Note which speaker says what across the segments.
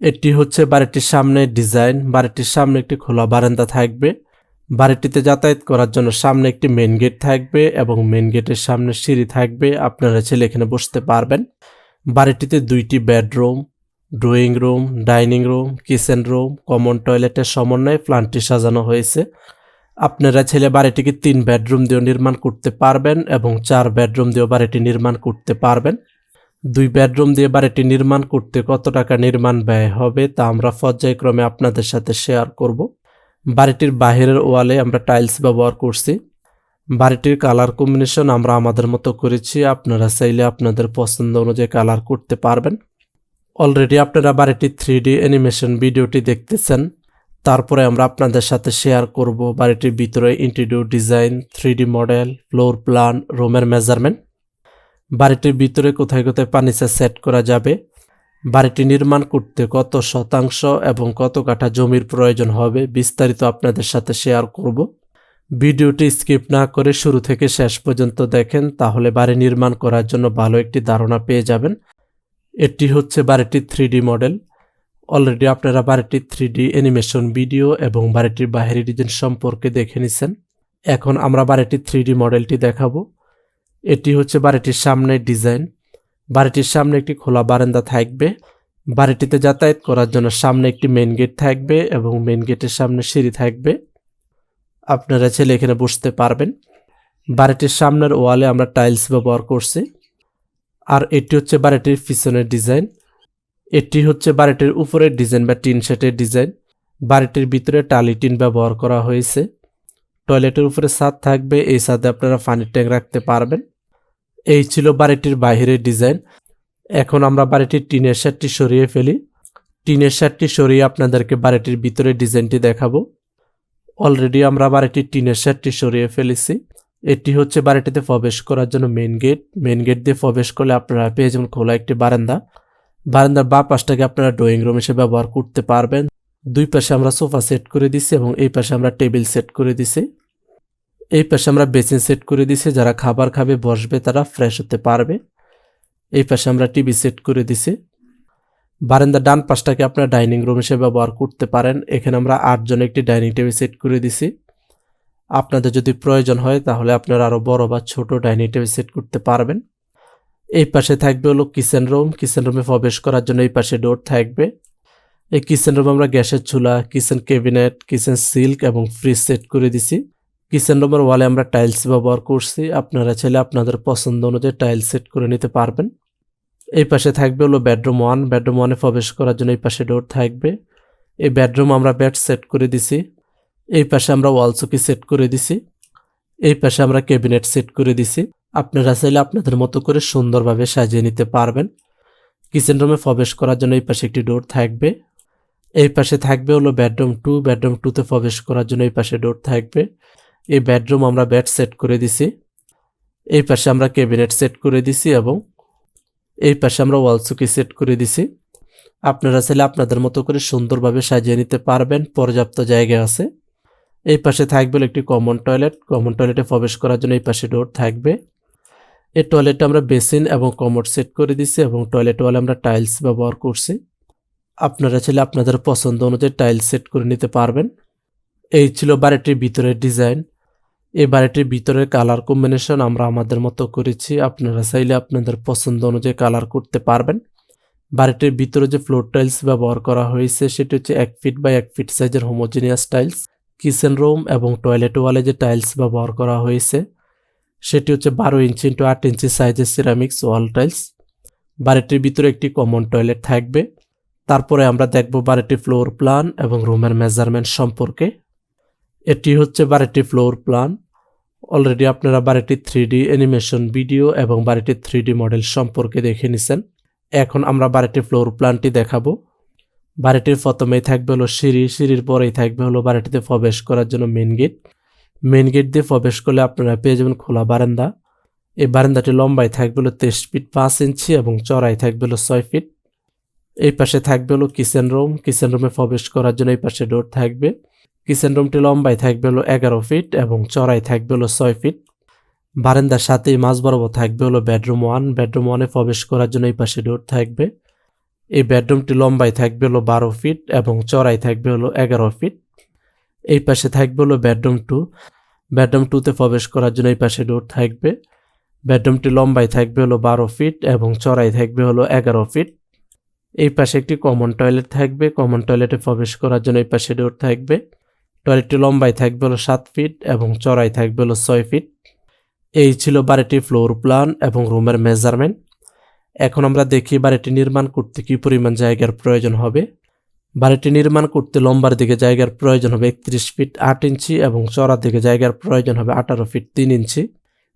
Speaker 1: এটি হচ্ছে বাড়িটির সামনে ডিজাইন, বাড়িটির সামনে একটি খোলা বারান্দা থাকবে। বাড়িটিতে যাতায়াত করার জন্য সামনে একটি মেন গেট থাকবে এবং মেন গেটের সামনে সিঁড়ি থাকবে। আপনারা ছেলে এখানে বসতে পারবেন। বাড়িটিতে দুইটি bedroom, drawing room, dining room, kitchen room, common টয়লেটের সমন্বয়ে প্ল্যানটি সাজানো হয়েছে। আপনারা ছেলে বাড়িটিকে তিন বেডরুম দিয়েও নির্মাণ করতে পারবেন এবং চার বেডরুম দিয়েও বাড়িটি নির্মাণ করতে পারবেন। দুই বেডরুম দিয়ে বাড়িটি নির্মাণ করতে কত টাকা নির্মাণ ব্যয় হবে তা আমরা পর্যায়ক্রমে আপনাদের সাথে শেয়ার করব। বাড়িটির বাহিরের ওয়ালে আমরা টাইলস ব্যবহার করছি। বাড়িটির কালার কম্বিনেশন আমরা আমাদের মতো করেছি। আপনারা চাইলে আপনাদের পছন্দ অনুযায়ী কালার করতে পারবেন। অলরেডি আপনারা বাড়িটির থ্রি ডি অ্যানিমেশন ভিডিওটি দেখতেছেন। তারপরে আমরা আপনাদের সাথে শেয়ার করব বাড়িটির ভিতরে interior design three D model, floor plan, রুমের মেজারমেন্ট। বাড়িটির ভিতরে কোথায় কোথায় ফার্নিচার সেট করা যাবে? বাড়িটি নির্মাণ করতে কত শতাংশ এবং কত কাঠা জমির প্রয়োজন হবে বিস্তারিত আপনাদের সাথে শেয়ার করব। ভিডিওটি স্কিপ না করে শুরু থেকে শেষ পর্যন্ত দেখেন, তাহলে বাড়ি নির্মাণ করার জন্য ভালো একটি ধারণা পেয়ে যাবেন। এটি হচ্ছে বাড়িটির থ্রি মডেল। অলরেডি আপনারা বাড়িটির থ্রি অ্যানিমেশন ভিডিও এবং বাড়িটির বাহিরি ডিজাইন সম্পর্কে দেখে নিছেন। এখন আমরা বাড়িটির থ্রি মডেলটি দেখাবো। এটি হচ্ছে বাড়িটির সামনের ডিজাইন। বাড়িটির সামনে একটি খোলা বারান্দা থাকবে। বাড়িটিতে যাতায়াত করার জন্য সামনে একটি মেন গেট থাকবে এবং মেন গেটের সামনে সিঁড়ি থাকবে। আপনারা ছেলে এখানে বসতে পারবেন। বাড়িটির সামনের ওয়ালে আমরা টাইলস ব্যবহার করছি। আর এটি হচ্ছে বাড়িটির পিছনের ডিজাইন এটি হচ্ছে বাড়িটির উপরের ডিজাইন বা টিন সেটের ডিজাইন বাড়িটির ভিতরে টালি টিন ব্যবহার করা হয়েছে। টয়লেটের উপরে ছাদ থাকবে। এই ছাদে আপনারা পানির ট্যাঙ্ক রাখতে পারবেন। এই ছিল বাড়িটির বাহিরের ডিজাইন। এখন আমরা বাড়িটির টিনের শার্টটি সরিয়ে ফেলি। টিনের শার্টটি সরিয়ে আপনাদেরকে বাড়িটির ভিতরে ডিজাইনটি দেখাবো। অলরেডি আমরা বাড়িটির টিনের শার্টটি সরিয়ে ফেলেছি। এটি হচ্ছে বাড়িটিতে প্রবেশ করার জন্য মেন গেট মেন গেট দিয়ে প্রবেশ করলে আপনারা পেয়ে যাবেন খোলা একটি বারান্দা। বারান্দার বা পাশটাকে আপনারা ড্রয়িং রুম হিসেবে ব্যবহার করতে পারবেন। দুই পাশে আমরা সোফা সেট করে দিছি এবং এই পাশে আমরা টেবিল সেট করে দিছি। এই পাশে আমরা বেসিন সেট করে দিছি, যারা খাবার খাবে, বসবে, তারা ফ্রেশ হতে পারবে। এই পাশে আমরা টিভি সেট করে দিছি। বারান্দার ডান পাশটাকে আপনারা ডাইনিং রুম হিসেবে ব্যবহার করতে পারেন। এখানে আমরা আটজন একটি ডাইনিং টেবিল সেট করে দিছি। আপনাদের যদি প্রয়োজন হয়, তাহলে আপনারা আরও বড় বা ছোট ডাইনিং টেবিল সেট করতে পারবেন। এই পাশে থাকবে হলো কিচেন রুম। কিচেন রুমে প্রবেশ করার জন্য এই পাশে ডোর থাকবে। এই কিচেন রুমে আমরা গ্যাসের চুলা, কিচেন ক্যাবিনেট, কিচেন সিল্ক এবং ফ্রিজ সেট করে দিছি। কিচেন রুমের ওয়ালে আমরা টাইলস ব্যবহার করছি। আপনারা চাইলে আপনাদের পছন্দ অনুযায়ী টাইলস সেট করে নিতে পারবেন। এই পাশে থাকবে হলো বেডরুম ওয়ান বেডরুম ওয়ানে প্রবেশ করার জন্য এই পাশে ডোর থাকবে। এই বেডরুম আমরা বেড সেট করে দিছি। এই পাশে আমরা ওয়াল চুকি সেট করে দিছি। এই পাশে আমরা ক্যাবিনেট সেট করে দিছি। আপনারা চাইলে আপনাদের মতো করে সুন্দরভাবে সাজিয়ে নিতে পারবেন। কিচেন রুমে প্রবেশ করার জন্য এই পাশে একটি ডোর থাকবে। এই পাশে থাকবে হলো বেডরুম টু বেডরুম টুতে প্রবেশ করার জন্য এই পাশে ডোর থাকবে। এই বেডরুম আমরা বেড সেট করে দিছি। এই পাশে আমরা ক্যাবিনেট সেট করে দিছি এবং এই পাশে আমরা ওয়াল চুকি সেট করে দিছি। আপনারা চাইলে আপনাদের মতো করে সুন্দরভাবে সাজিয়ে নিতে পারবেন, পর্যাপ্ত জায়গা আছে। এই পাশে থাকবে একটি কমন টয়লেট কমন টয়লেটে প্রবেশ করার জন্য এই পাশে ডোর থাকবে। এই টয়লেটে আমরা বেসিন এবং কমোড সেট করে দিছি এবং টয়লেট ওয়ালে আমরা টাইলস ব্যবহার করছি। আপনারা চাইলে আপনাদের পছন্দ অনুযায়ী টাইলস সেট করে নিতে পারবেন। এই ছিল বাড়িটির ভিতরের ডিজাইন এই বাড়িটির ভিতরের কালার কম্বিনেশন আমরা আমাদের মতো করেছি। আপনারা চাইলে আপনাদের পছন্দ অনুযায়ী কালার করতে পারবেন। বাড়িটির ভিতরে যে ফ্লোর টাইলস ব্যবহার করা হয়েছে, সেটি হচ্ছে এক ফিট বাই এক ফিট সাইজের হোমোজিনিয়াস টাইলস কিচেন রুম এবং টয়লেট ওয়ালে যে টাইলস ব্যবহার করা হয়েছে, সেটি হচ্ছে বারো ইঞ্চি ইন্টু আট ইঞ্চি সাইজের সিরামিক্স ওয়াল টাইলস বাড়িটির ভিতরে একটি কমন টয়লেট থাকবে। তারপরে আমরা দেখব বাড়িটির ফ্লোর প্ল্যান এবং রুমের মেজারমেন্ট সম্পর্কে। এটি হচ্ছে বাড়িটির ফ্লোর প্ল্যান অলরেডি আপনারা বাড়িটির থ্রি অ্যানিমেশন ভিডিও এবং বাড়িটির থ্রি মডেল সম্পর্কে দেখে নিছেন। এখন আমরা বাড়িটির ফ্লোর প্ল্যানটি দেখাবো। বাড়িটির প্রথমেই থাকবে হলো সিঁড়ি, সিঁড়ির পরেই থাকবে হলো বাড়িটিতে প্রবেশ করার জন্য মেন গেট মেন গেট দিয়ে প্রবেশ করলে আপনারা পেয়ে যাবেন খোলা বারান্দা। এই বারান্দাটি লম্বায় থাকবে হলো তেইশ ফিট পাঁচ ইঞ্চি এবং চড়াই থাকবে হলো ছয় ফিট এই পাশে থাকবে হলো কিচেন রুম কিচেন রুমে প্রবেশ করার জন্য এই পাশে ডোর থাকবে। কিচেন রুমটি লম্বায় থাকবে হলো এগারো ফিট এবং চড়াই থাকবে হলো ছয় ফিট। বারান্দার সাথেই মাঝ বরাবর থাকবে হলো বেডরুম ওয়ান। বেডরুম ওয়ানে প্রবেশ করার জন্য এই পাশে ডোর থাকবে। এই বেডরুমটি লম্বায় থাকবে হলো বারো ফিট এবং চড়াই থাকবে হলো এগারো ফিট। এই পাশে থাকবে হলো বেডরুম টু। বেডরুম টুতে প্রবেশ করার জন্য এই পাশে ডোর থাকবে। বেডরুমটি লম্বায় থাকবে হলো বারো ফিট এবং চড়াই থাকবে হলো এগারো ফিট। এই পাশে একটি কমন টয়লেট থাকবে। কমন টয়লেটে প্রবেশ করার জন্য এই পাশে ডোর থাকবে। টয়লেটটি লম্বায় থাকবে হলো সাত ফিট এবং চড়াই থাকবে হলো ছয় ফিট। এই ছিল বাড়িটির ফ্লোর প্ল্যান এবং রুমের মেজারমেন্ট এখন আমরা দেখি বাড়িটি নির্মাণ করতে কী পরিমাণ জায়গার প্রয়োজন হবে। বাড়িটি নির্মাণ করতে লম্বার দিকে জায়গার প্রয়োজন হবে একত্রিশ ফিট আট ইঞ্চি এবং চড়ার দিকে জায়গার প্রয়োজন হবে আঠারো ফিট তিন ইঞ্চি।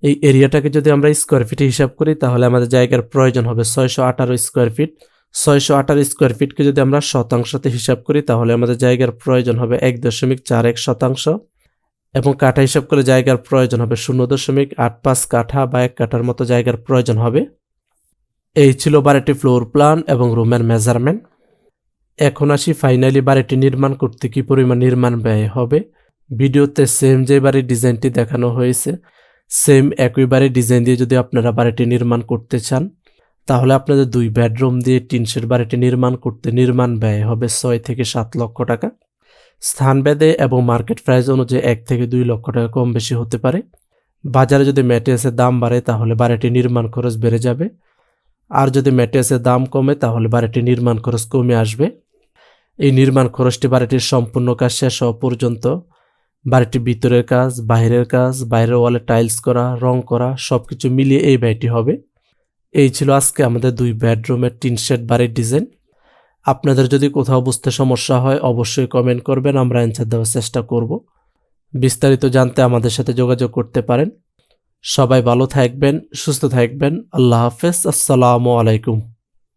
Speaker 1: এই এরিয়াটাকে যদি আমরা স্কোয়ার ফিটে হিসাব করি, তাহলে আমাদের জায়গার প্রয়োজন হবে ছয়শো আঠারো স্কোয়ার ফিট ছয়শো আঠারো স্কোয়ার ফিটকে যদি আমরা শতাংশতে হিসাব করি, তাহলে আমাদের জায়গার প্রয়োজন হবে এক দশমিক চার এক শতাংশ এবং কাঠা হিসাব করে জায়গার প্রয়োজন হবে শূন্য দশমিক আট পাঁচ কাঠা বা এক কাঠার মতো জায়গার প্রয়োজন হবে। এই ছিল বাড়িটি ফ্লোর প্ল্যান এবং রুমের মেজারমেন্ট এখন আসি ফাইনালি বাড়িটি নির্মাণ করতে কি পরিমাণ নির্মাণ ব্যয় হবে। ভিডিওতে সেম যে বাড়ির ডিজাইনটি দেখানো হয়েছে সেম একই বাড়ির ডিজাইন দিয়ে যদি আপনারা বাড়িটি নির্মাণ করতে চান তাহলে আপনাদের দুই বেডরুম দিয়ে টিনশের বাড়িটি নির্মাণ করতে নির্মাণ ব্যয় হবে ছয় থেকে সাত লক্ষ টাকা। স্থান স্থানভেদে এবং মার্কেট প্রাইস অনুযায়ী এক থেকে দুই লক্ষ টাকা কম বেশি হতে পারে। বাজারে যদি ম্যাটেরিয়ালসের দাম বাড়ে, তাহলে বাড়িটি নির্মাণ খরচ বেড়ে যাবে। আর যদি ম্যাটেরিয়ালসের দাম কমে, তাহলে বাড়িটি নির্মাণ খরচ কমে আসবে। এই নির্মাণ খরচটি বাড়িটির সম্পূর্ণ কাজ শেষ হওয়া পর্যন্ত। বাড়িটির ভিতরের কাজ, বাইরের কাজ, বাইরের ওয়ালে টাইলস করা, রং করা সব কিছু মিলিয়ে এই ব্যয়টি হবে। এই ছিল আজকে আমাদের দুই বেডরুমের টিন শেড বাড়ির ডিজাইন আপনাদের যদি কোথাও বুঝতে সমস্যা হয়, অবশ্যই কমেন্ট করবেন, আমরা অ্যান্সার দেওয়ার চেষ্টা করব। বিস্তারিত জানতে আমাদের সাথে যোগাযোগ করতে পারেন। সবাই ভালো থাকবেন, সুস্থ থাকবেন। আল্লাহ হাফেজ, আসসালামু আলাইকুম।